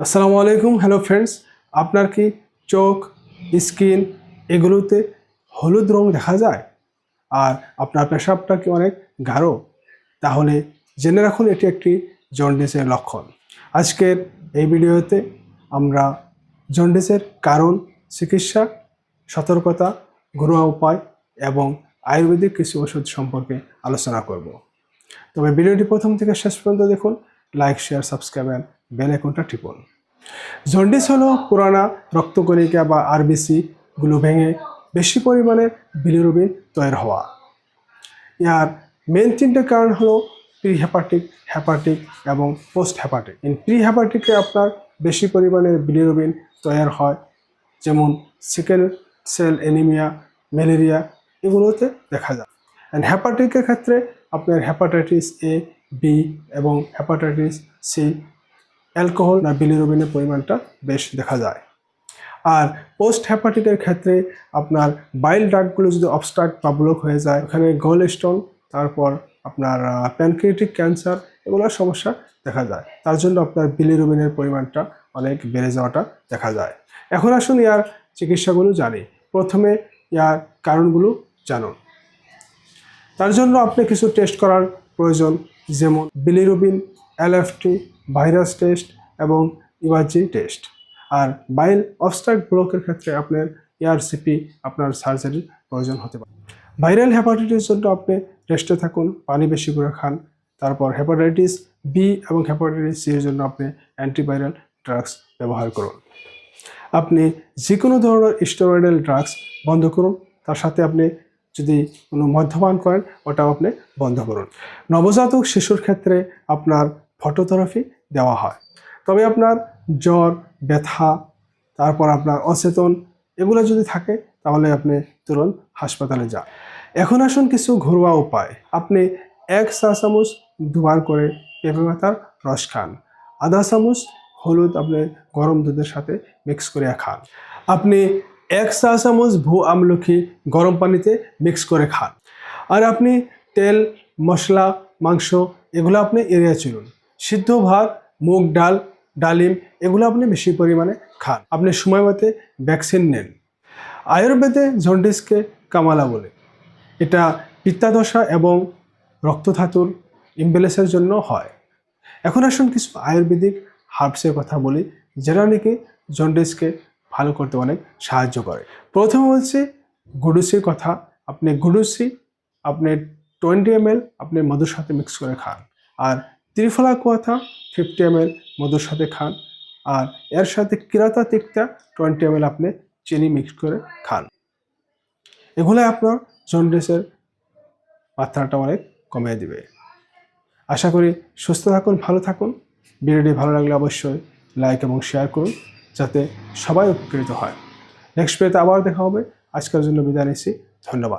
আসসালামু আলাইকুম hello friends আপনার কি চোখ, স্কিন এগুলোতে হলুদ রং দেখা যায়? আর আপনার পেশাবটা কি অনেক গাঢ়? তাহলে জেনে রাখুন এটি একটি জন্ডিসের লক্ষণ। আজকের এই ভিডিওতে আমরা জন্ডিসের কারণ, চিকিৎসা, সতর্কতা, ঘরোয়া উপায় এবং আয়ুর্বেদিক কিছু ওষুধ সম্পর্কে আলোচনা করব। তবে ভিডিওটি প্রথম থেকে শেষ পর্যন্ত দেখুন like share subscribe and bell আইকনটা টিপুন জন্ডিস হলো পুরানা রক্তকণিকা বা আরবিসি গুলো ভেঙে বেশি পরিমাণে বিলিরুবিন তৈরি হওয়া ইয়ার মেন তিনটে কারণ হলো প্রি হেপাটিক হ্যাপাটিক এবং পোস্ট হ্যাপাটিক ইন প্রি হেপাটিকে আপনার বেশি পরিমাণে বিলিরুবিন তৈরি হয়, যেমন সিকেল সেল এনিমিয়া ম্যালেরিয়া এগুলোতে দেখা যায়। অ্যান্ড হ্যাপাটিকের ক্ষেত্রে আপনার হ্যাপাটাইটিস এ বি এবং হ্যাপাটাইটিস সি অ্যালকোহল না বিলিরুবিনের পরিমাণটা বেশ দেখা যায়। আর পোস্ট হ্যাপাটিকের ক্ষেত্রে আপনার বাইল ডাকগুলো যদি অবস্ট্রাক্ট বা ব্লক হয়ে যায়, ওখানে গোল স্টোন তারপর আপনার প্যানক্রিয়েটিক ক্যান্সার এগুলোর সমস্যা দেখা যায়। তার জন্য আপনার বিলিরুবিনের পরিমাণটা অনেক বেড়ে যাওয়াটা দেখা যায়। এখন আসুন ইয়ার চিকিৎসাগুলো জানি। প্রথমে ইয়ার কারণগুলো জানুন। তার জন্য আপনি কিছু টেস্ট করার প্রয়োজন, যেমন বিলিরুবিন এলএফটি ভাইরাস টেস্ট এবং ইমার্জি টেস্ট। আর বাইল অবস্ট্রাক্ট ব্লকের ক্ষেত্রে আপনার এআরসিপি আপনার সার্জারির প্রয়োজন হতে পারে। ভাইরাল হ্যাপাটাইটিস জন্য আপনি রেস্টে থাকুন, পানি বেশি করে খান। তারপর হেপাটাইটিস বি এবং হেপাটাইটিস সি এর জন্য আপনি অ্যান্টিভাইরাল ড্রাগস ব্যবহার করুন। আপনি যে কোনো ধরনের স্টেরয়েডাল ড্রাগস বন্ধ করুন। তার সাথে আপনি যদি কোনো মদ্যপান করেন, ওটাও আপনি বন্ধ করুন। নবজাতক শিশুর ক্ষেত্রে আপনার ফটোথেরাপি দেওয়া হয়। তবে আপনার জ্বর, ব্যথা, তারপর আপনার অচেতন এগুলো যদি থাকে, তাহলে আপনি তুরন্ত হাসপাতালে যান। এখন আসুন কিছু ঘরোয়া উপায়। আপনি এক চা চামচ দুবার করে পেঁপে পাতার রস খান। আধা চামচ হলুদ আপনি গরম দুধের সাথে মিক্স করে খান। আপনি এক চা চামচ ভু আমলখি গরম পানিতে মিক্স করে খান। আর আপনি তেল, মশলা, মাংস এগুলো আপনি এড়িয়ে চলুন। সিদ্ধ ভাত মুগ ডাল, ডালিম, এগুলো আপনি বেশি পরিমাণে খান। আপনি সময় মতে ভ্যাকসিন নেন। আয়ুর্বেদে জন্ডিসকে কামালা বলে। এটা পিত্তাদশা এবং রক্তধাতুর ইমব্যালেন্সের জন্য হয়। এখন আসুন কিছু আয়ুর্বেদিক হার্বসের কথা বলি, যেটা নাকি জন্ডিসকে ভালো করতে অনেক সাহায্য করে। প্রথমে হচ্ছে গুডুসির কথা। আপনি গুডুসি, আপনি টোয়েন্টি এম এল আপনি মধুর সাথে মিক্স করে খান। আর ত্রিফলা কোয়াথা ফিফটি এম এল মধুর সাথে খান। আর এর সাথে কিরাতা তিক্তা টোয়েন্টি এম এল আপনি চিনি মিক্স করে খান। এগুলো আপনার জন্ডিসের মাত্রাটা অনেক কমিয়ে দিবে। আশা করি সুস্থ থাকুন, ভালো থাকুন। ভিডিওটি ভালো লাগলে অবশ্যই লাইক এবং শেয়ার করুন, যাতে সবাই উপকৃত হয়। নেক্সট ভিডিওতে আবার দেখা হবে। আজকের জন্য বিদায় নিচ্ছি। ধন্যবাদ।